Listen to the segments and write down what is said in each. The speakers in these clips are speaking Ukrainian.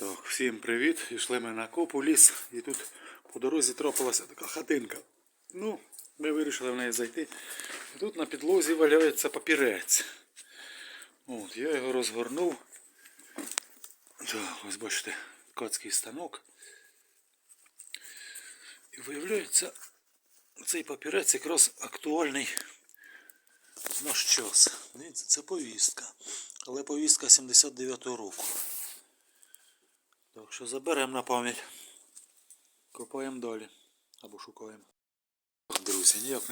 Так, всім привіт. Йшли ми на копу ліс і тут по дорозі трапилася така хатинка. Ну, ми вирішили в неї зайти. І тут на підлозі валяється папірець. От, я його розгорнув. Так, ось бачите, ткацький станок. І виявляється, цей папірець якраз актуальний в наш час. Це повістка. Але повістка 79-го року. Так що заберемо на пам'ять. Копаємо далі. Або шукаємо. Друзі, ніяк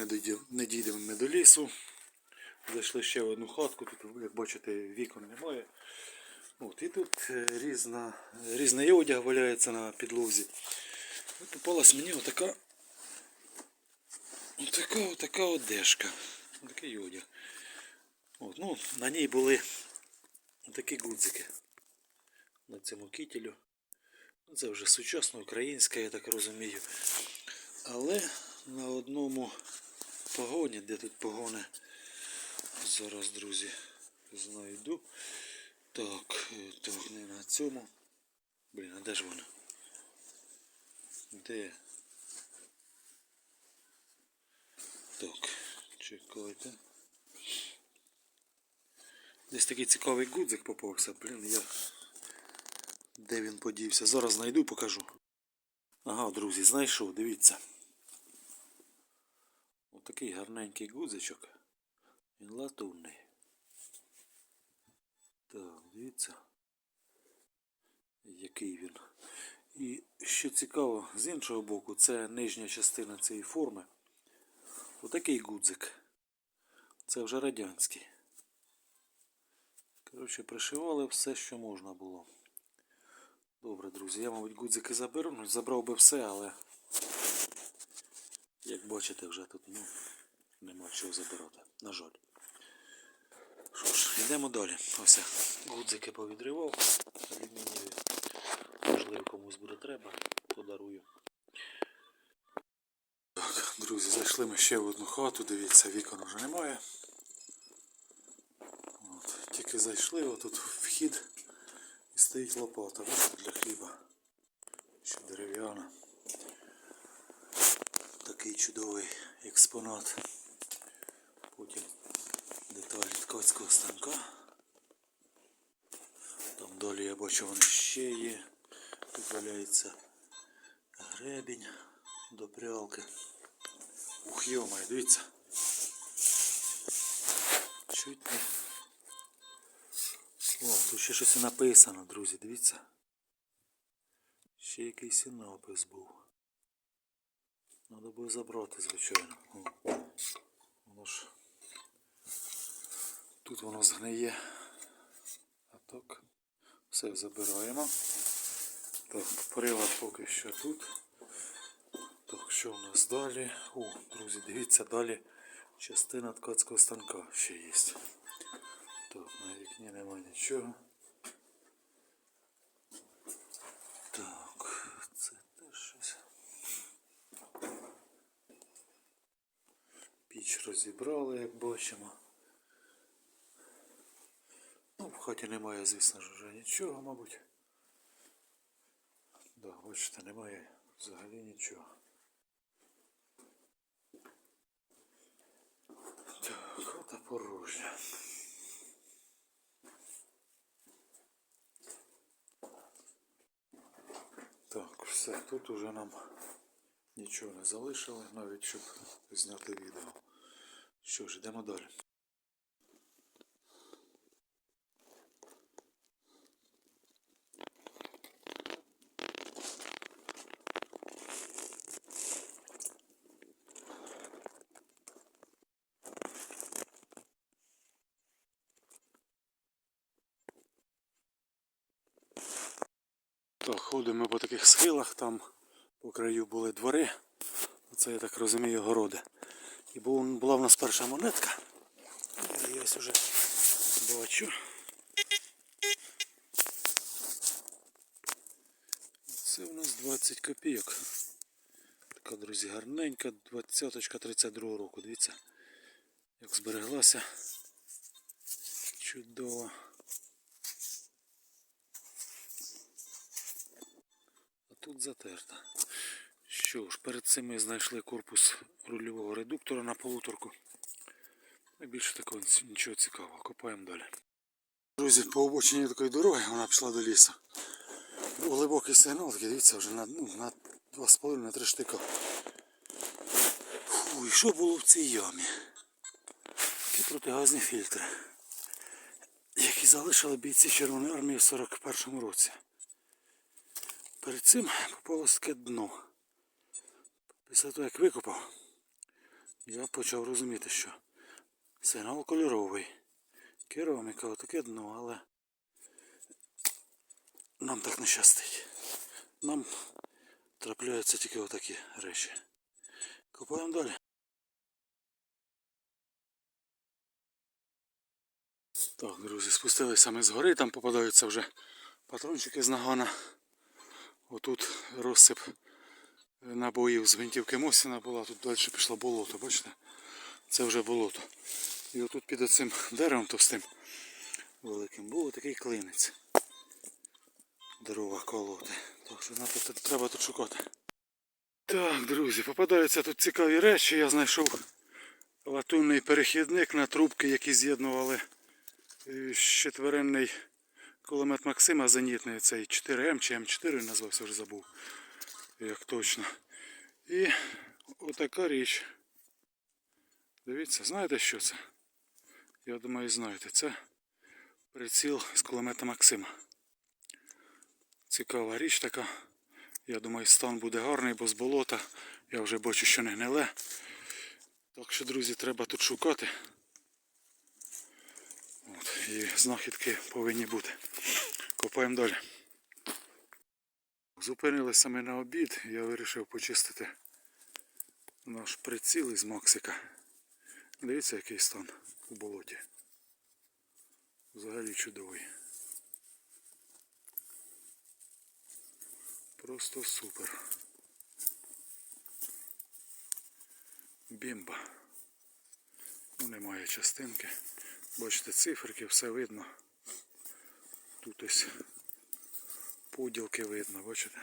не дійдемо, ми до лісу. Зайшли ще в одну хатку, тут, як бачите, вікон немає. От, і тут е, різна, різний одяг валяється на підлозі. Попалась мені отака, отака, отака одежка. Такий одяг. От, ну, на ній були такі гудзики. На цьому кітелю. Це вже сучасна українська, я так розумію. Але на одному погоні, де тут погони, зараз, друзі, знайду. Так, так, не на цьому. Блін, а де ж вона? Де? Так, чекайте. Десь такий цікавий гудзик попався, блін, я. Де він подівся? Зараз знайду, покажу. Ага, друзі, знайшов, дивіться. Отакий гарненький гудзичок. Він латунний. Так, дивіться. Який він. І що цікаво, з іншого боку, це нижня частина цієї форми. Отакий гудзик. Це вже радянський. Коротше, пришивали все, що можна було. Добре, друзі, я, мабуть, гудзики заберу. Ну, забрав би все, але як бачите, вже тут ну, нема чого забирати. На жаль. Що ж, йдемо далі. Ось гудзики повідривав. Алюмінієві. Можливо, комусь буде треба, подарую. Так, друзі, зайшли ми ще в одну хату, дивіться, вікон вже немає. От, тільки зайшли, отут вхід стоїть лопата, для хліба. Ще дерев'яна. Такий чудовий експонат. Потім деталі ткацького станка. Там далі я бачу вони ще є. Тут валяється гребінь до прялки. Ух, йомай, дивіться. Чуть не. О, тут ще щось написано, друзі, дивіться. Ще якийсь і напис був. Надо буде забрати, звичайно. О, Воно ж. Тут воно згниє. А так. Все забираємо. Так, прилад поки що тут. Так, що у нас далі? О, друзі, дивіться, далі частина ткацького станка ще є. Так, на вікні нема нічого. Так, це теж щось. Піч розібрали, як бачимо. Ну, в хаті немає, звісно ж, вже нічого, мабуть. Да, бачите, немає взагалі нічого. Так, хата порожня. Так, все, тут уже нам нічого не залишили, навіть щоб зняти відео. Що ж, йдемо далі. Так, ходимо по схилах, там по краю були двори. Оце я так розумію городи. І була в нас перша монетка. Я ось уже бачу. Це у нас 20 копійок. Така, друзі, гарненька, 20 32 року. Дивіться, як збереглася. Чудово. Тут затерта. Що ж, перед цим ми знайшли корпус рульового редуктора на полуторку. Більше такого нічого цікавого. Копаємо далі. Друзі, по обочині такої дороги вона пішла до лісу. Глибокий сигнал, такий, дивіться, вже на, ну, на 2,5 на 3 штика. Фу, і що було в цій ямі? Такі протигазні фільтри, які залишили бійці Червоної армії в 41-му році. Перед цим попалось таке дно. Після того, як викопав, я почав розуміти, що сигнал кольоровий. Кераміка, отаке дно, але нам так не щастить. Нам трапляються тільки отакі речі. Копаємо далі. Так, друзі, спустилися ми з гори, там попадаються вже патрончики з нагана. Отут розсип набоїв з гвинтівки Мосіна була, тут далі пішло болото, бачите? Це вже болото. І отут під оцим деревом товстим великим був такий клинець. Дрова колоти. Так що тут треба тут шукати. Так, друзі, попадаються тут цікаві речі. Я знайшов латунний перехідник на трубки, які з'єднували е, четверенний кулемет Максима зенітний, цей 4М чи М4 він назвався, вже забув. Як точно. І отака річ. Дивіться, знаєте що це? Я думаю, знаєте, це приціл з кулемета Максима. Цікава річ така. Я думаю, стан буде гарний, бо з болота я вже бачу, що не гниле. Так що, друзі, треба тут шукати. От, і знахідки повинні бути. Копаємо далі. Зупинилися ми на обід, я вирішив почистити наш приціл із Максика. Дивіться, який стан у болоті. Взагалі чудовий. Просто супер. Бімба. Ну, немає частинки. Бачите, циферки, все видно. Тут ось поділки видно, бачите?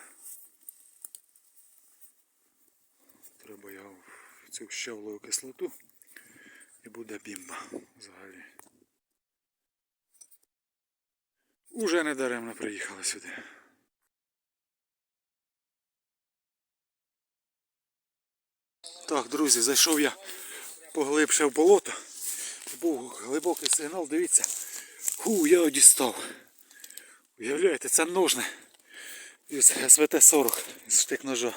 Треба його в цю щавлову кислоту і буде бімба взагалі. Уже не даремно приїхали сюди. Так, друзі, зайшов я поглибше в болото. Був глибокий сигнал, дивіться. Ху, я його дістав. Уявляєте, це ножне. СВТ-40 з штик ножа.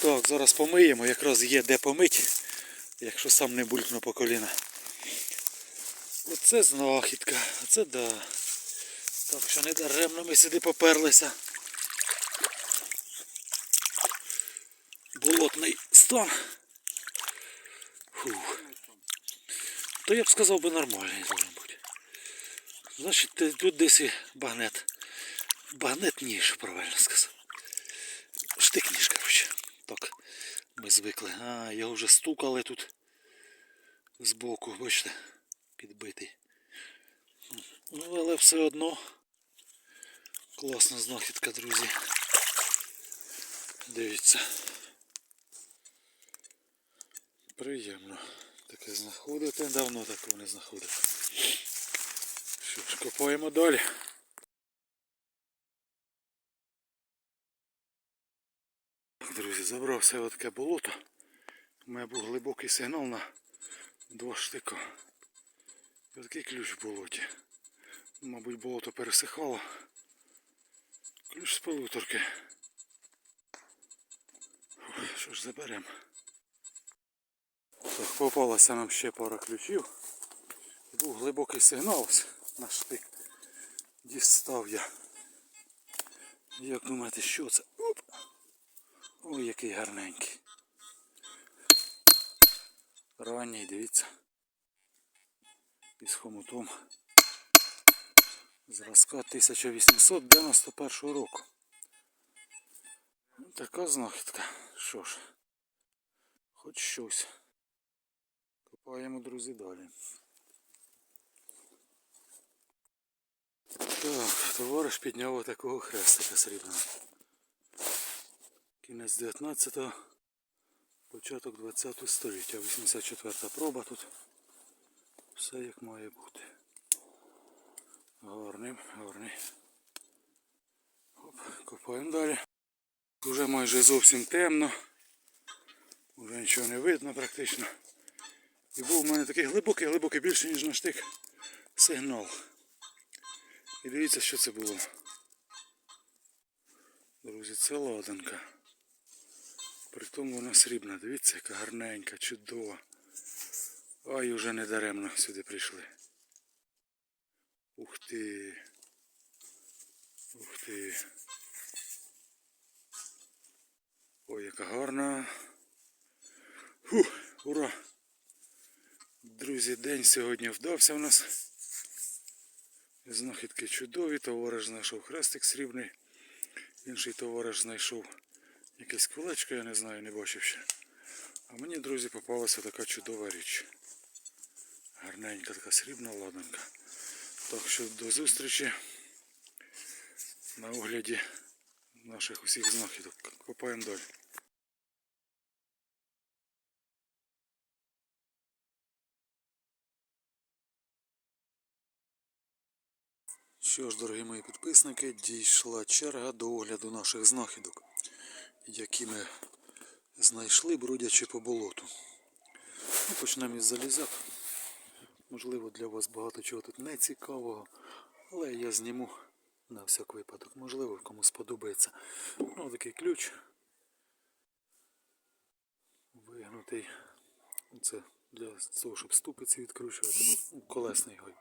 Так, зараз помиємо, якраз є де помить, якщо сам не булькну по коліна. Оце знахідка, оце да. Так що не даремно ми сюди поперлися. Болотний стан. Фух. То я б сказав би нормальний должен бути. Значить, тут десь багнет. Багнет ніж, правильно сказав. Штик ніж, коротше. Так, ми звикли. А, його вже стукали тут збоку, бачите, підбитий. Ну, але все одно класна знахідка, друзі. Дивіться. Приємно таке знаходити. Давно такого не знаходив. Що ж, копаємо далі. Так, друзі, забрався я в таке болото. У мене був глибокий сигнал на два штика. І такий ключ в болоті. Мабуть, болото пересихало. Ключ з полуторки. Що ж заберемо? Так, попалася нам ще пара ключів. Був глибокий сигнал на штик. Дістав я. Як думаєте, що це? Оп! Ой, який гарненький. Ранній, дивіться. Із хомутом. Зразка 1891 року. Ну, Така знахідка. Що ж, хоч щось. Копаємо, друзі, далі. Так, товариш підняв отакого хрестика срібного. Кінець 19-го, початок 20 го століття, 84-та проба тут. Все як має бути. Гарний, гарний. Оп, копаємо далі. Уже майже зовсім темно. Уже нічого не видно практично. І був у мене такий глибокий, глибокий, більше ніж на штик сигнал. І дивіться, що це було. Друзі, це ладанка. Притому вона срібна. Дивіться, яка гарненька, чудова. Ай, уже не даремно сюди прийшли. Ух ти. Ух ти. Ой, яка гарна. Фух, ура! Друзі, день сьогодні вдався в нас. Знахідки чудові, товариш знайшов хрестик срібний. Інший товариш знайшов якесь колечко, я не знаю, не бачив ще. А мені, друзі, попалася така чудова річ. Гарненька така срібна ладанка. Так що до зустрічі на огляді наших усіх знахідок. Копаємо далі. Що ж, дорогі мої підписники, дійшла черга до огляду наших знахідок, які ми знайшли, бродячи по болоту. Ну, почнемо із залізяк. Можливо, для вас багато чого тут не цікавого, але я зніму на всяк випадок. Можливо, комусь сподобається. Ну, такий ключ. Вигнутий. Це для того, щоб ступиці відкручувати. Ну, колесний гой.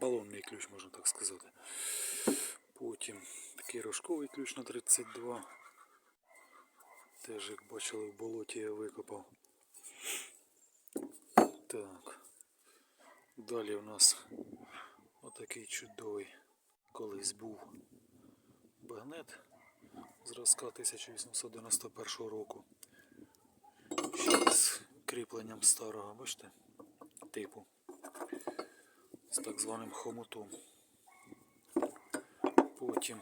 Балонний ключ, можна так сказати. Потім такий рожковий ключ на 32. Теж, як бачили, в болоті я викопав. Так. Далі у нас отакий чудовий колись був багнет зразка 1891 року. Ще з кріпленням старого, бачите, типу. З так званим хомутом. Потім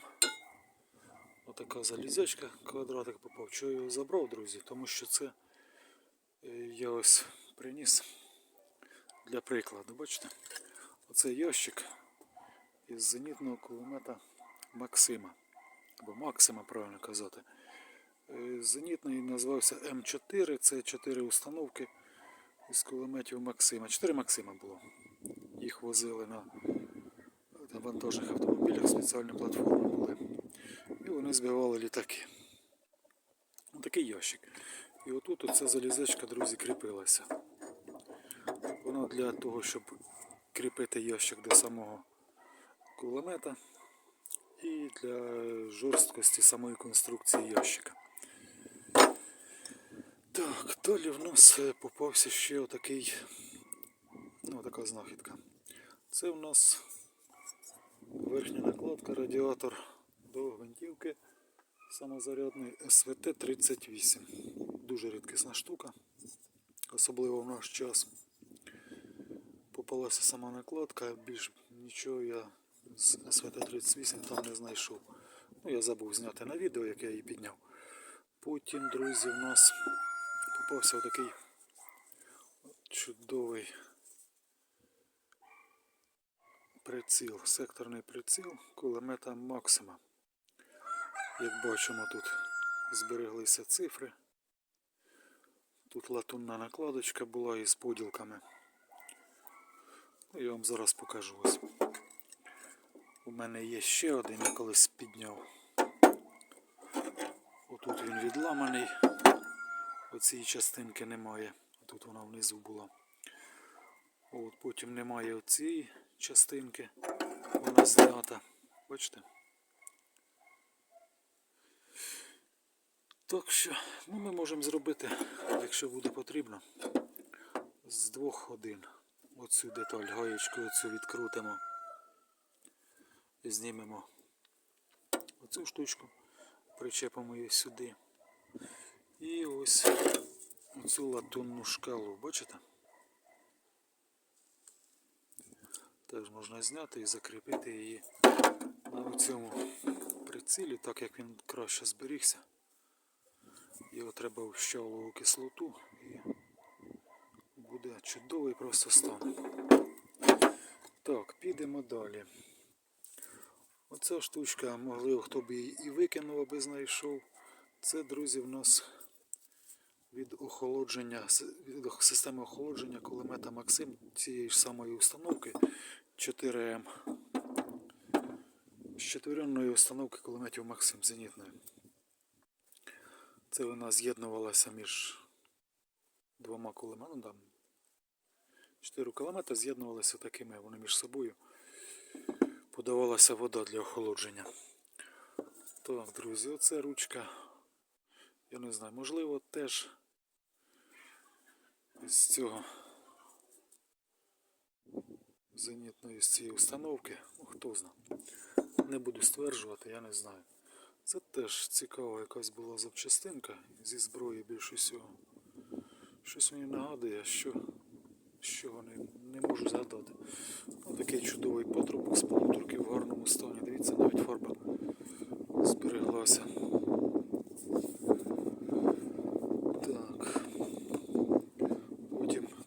отака залізячка, квадратик попав. Чого я його забрав, друзі? Тому що це е, я ось приніс для прикладу, бачите? Оце ящик із зенітного кулемета Максима. Або Максима, правильно казати. Е, Зенітний називався М4, це 4 установки із кулеметів Максима. 4 Максима було. Їх возили на, на вантажних автомобілях, спеціальні платформи були. І вони збивали літаки. Такий ящик. І отут оця залізечка, друзі, кріпилася. Воно для того, щоб кріпити ящик до самого кулемета і для жорсткості самої конструкції ящика. Так, далі в нас е, попався ще отакий, ну, така знахідка. Це в нас верхня накладка, радіатор до гвинтівки самозарядний СВТ-38. Дуже рідкісна штука, особливо в наш час. Попалася сама накладка, більш нічого я з СВТ-38 там не знайшов. Ну, я забув зняти на відео, як я її підняв. Потім, друзі, в нас попався отакий чудовий приціл, секторний приціл кулемета Максима. Як бачимо, тут збереглися цифри. Тут латунна накладочка була із поділками. Я вам зараз покажу ось. У мене є ще один, я колись підняв. Отут він відламаний. Оцієї частинки немає. Тут вона внизу була. От потім немає оцієї частинки. Вона знята. Бачите? Так що, ну ми можемо зробити, якщо буде потрібно, з двох один. Оцю деталь, гаєчку оцю відкрутимо. І знімемо оцю штучку, причепимо її сюди. І ось оцю латунну шкалу, бачите? Теж можна зняти і закріпити її на цьому прицілі, так як він краще зберігся. Його треба в щавлову кислоту і буде чудовий просто стан. Так, підемо далі. Оця штучка, можливо, хто б її і викинув, аби знайшов. Це, друзі, в нас від охолодження, від системи охолодження кулемета Максим цієї ж самої установки 4М. З четверенної установки кулеметів Максим зенітної. Це вона з'єднувалася між двома кулеметами. Там чотири кулемета з'єднувалися такими, вони між собою. Подавалася вода для охолодження. Так, друзі, оце ручка. Я не знаю, можливо, теж з цього зенітної з цієї установки. Ну, хто знає. Не буду стверджувати, я не знаю. Це теж цікава якась була запчастинка зі зброї більше всього. Щось мені нагадує, що, що вони не можу згадати. Ну, такий чудовий патрубок з полуторки в гарному стані. Дивіться, навіть фарба збереглася. Так.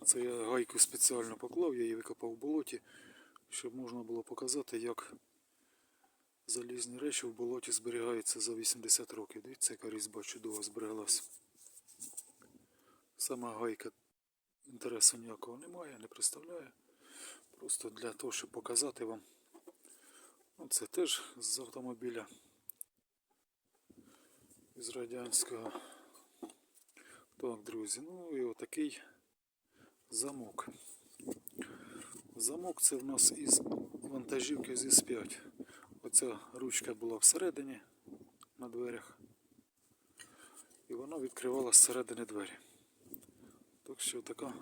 Це я гайку спеціально поклав, я її викопав в болоті, щоб можна було показати, як залізні речі в болоті зберігаються за 80 років. Дивіться, яка різьба чудово збереглася. Сама гайка інтересу ніякого немає, не представляє. Просто для того, щоб показати вам. Ну, це теж з автомобіля. Із радянського. Так, друзі, ну і отакий замок. Замок це в нас із вантажівки з ІС-5. Оця ручка була всередині на дверях. І вона відкривала зсередини двері. Так що така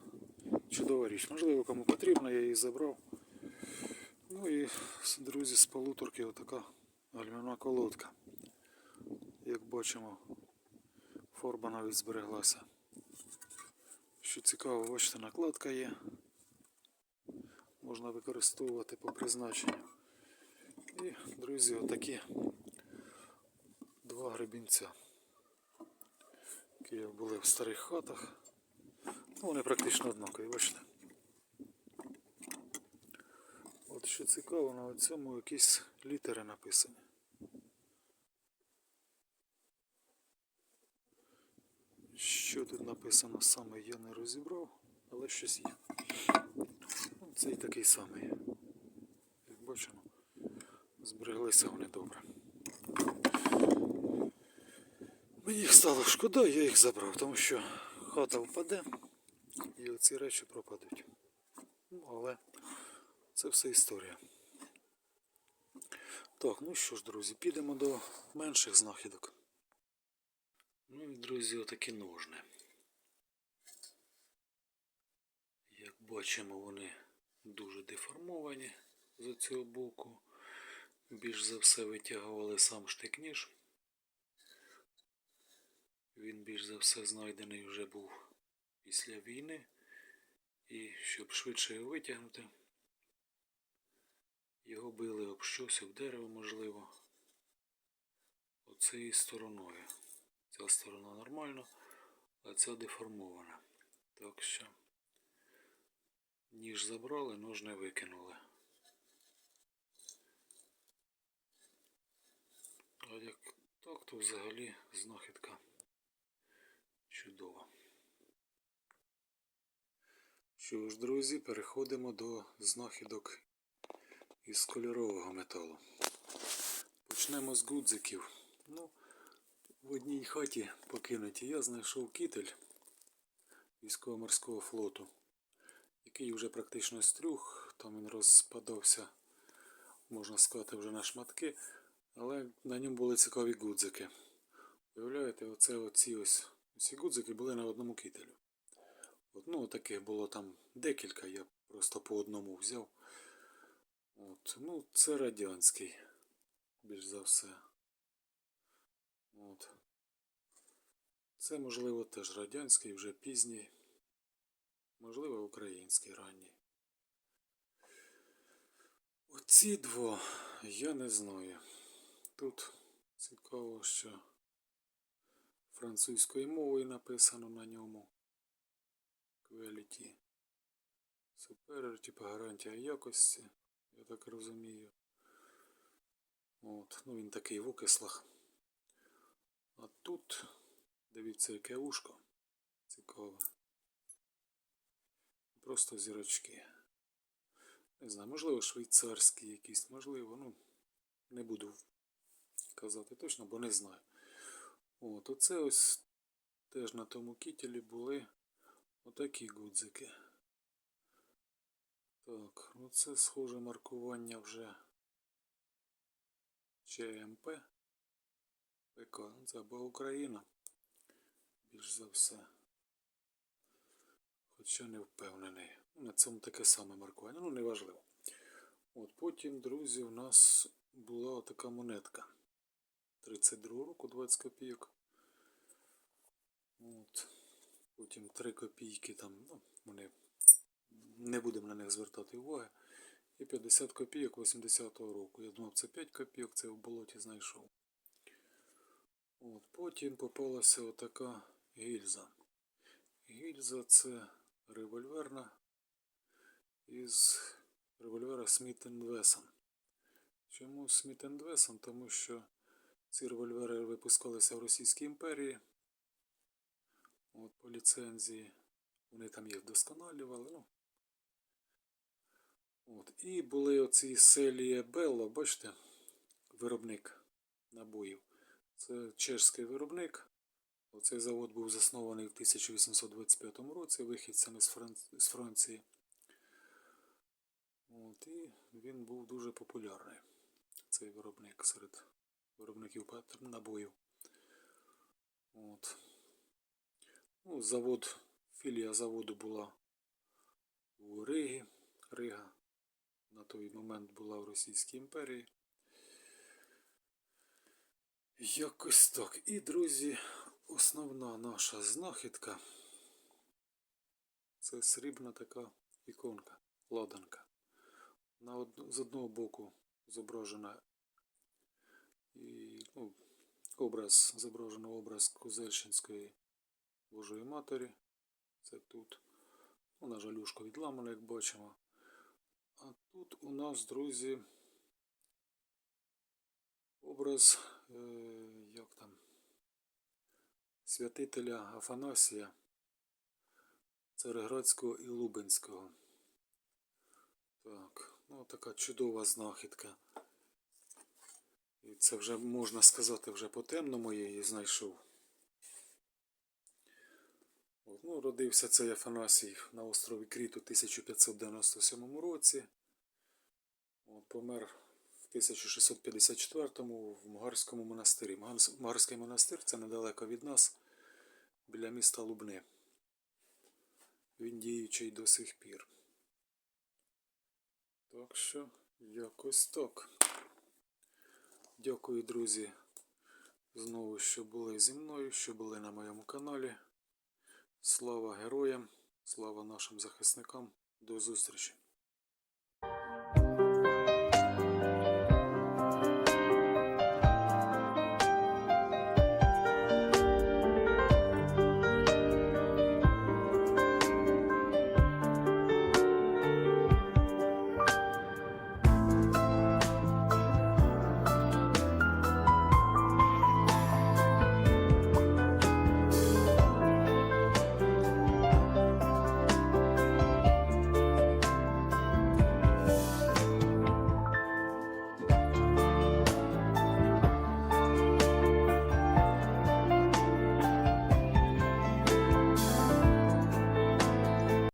чудова річ. Можливо, кому потрібно, я її забрав. Ну і, друзі, з полуторки отака гальмівна колодка. Як бачимо, фарба навіть збереглася. Що цікаво, бачите, накладка є. Можна використовувати по призначенню. І, друзі, отакі два гребінця, які були в старих хатах. Ну, вони практично однакові, бачите. От що цікаво, на цьому якісь літери написані. Що тут написано саме я не розібрав, але щось є. Ну, Цей такий самий. Як бачимо, збереглися вони добре. Мені їх стало шкода, я їх забрав, тому що хата впаде і оці речі пропадуть. Ну, але це все історія. Так, ну що ж, друзі, підемо до менших знахідок. Ну і, друзі, отакі ножни. Як бачимо, вони дуже деформовані з цього боку. Більш за все витягували сам штик-ніж. Він більш за все знайдений вже був після війни. І щоб швидше його витягнути, його били об щось, об дерево, можливо, оцією стороною. Ця сторона нормальна, а ця деформована. Так що ніж забрали, ножни викинули. А як так, то взагалі знахідка чудова. Що ж, друзі, переходимо до знахідок із кольорового металу. Почнемо з гудзиків. Ну, в одній хаті покинуті я знайшов кітель військово-морського флоту, який вже практично стрюх, там він розпадався, можна сказати, вже на шматки, але на ньому були цікаві гудзики. Уявляєте, оце оці ось ці гудзики були на одному кітелю. От, ну, таких було там декілька, я просто по одному взяв. От, ну, це радянський, більш за все. От. Це, можливо, теж радянський, вже пізній. Можливо, український ранній. Оці два я не знаю. Тут цікаво, що французькою мовою написано на ньому. Quality. Superior, гарантія якості, я так розумію. От, ну він такий в окислах. А тут, дивіться, яке ушко. Цікаве. Просто зірочки. Не знаю, можливо, швейцарські якісь, можливо, ну, не буду казати точно, бо не знаю. От, оце ось теж на тому кітелі були отакі гудзики. Так, ну це схоже маркування вже ЧМП. ПК. Це або Україна. Більш за все. Хоча не впевнений. Ну, На цьому таке саме маркування. Ну, неважливо. От потім, друзі, у нас була така монетка. 32 року 20 копійок. От. Потім 3 копійки там, ну, вони не будемо на них звертати уваги. І 50 копійок 80-го року. Я думав, це 5 копійок, це в болоті знайшов. От, потім попалася отака гільза. Гільза це револьверна із револьвера Smith Wesson. Чому Smith Wesson? Тому що ці револьвери випускалися в Російській імперії. От, по ліцензії. Вони там їх вдосконалювали. Ну. От. І були оці селії Белло, бачите, виробник набоїв. Це чешський виробник. Оцей завод був заснований в 1825 році вихідцями з, Фран- з Франції. От, і він був дуже популярний, цей виробник серед виробників набоїв. От. Ну, завод, філія заводу була у Ригі. Рига на той момент була в Російській імперії. Якось так. І, друзі, основна наша знахідка це срібна така іконка, ладанка. На од... З одного боку зображена і, ну, образ, зображено образ Козельщинської Божої Матері. Це тут. Ну, на жалюшку відламано, як бачимо. А тут у нас, друзі, образ, е, святителя Афанасія Цареградського і Лубенського. Так, ну така чудова знахідка. І це вже можна сказати, вже по темному я її знайшов. От, ну, родився цей Афанасій на острові Кріт у 1597 році. От, помер в 1654-му в Мугарському монастирі. Мугарс- Мугарський монастир це недалеко від нас, біля міста Лубни. Він діючий до сих пір. Так що, якось так. Дякую, друзі, знову, що були зі мною, що були на моєму каналі. Слава героям, слава нашим захисникам. До зустрічі!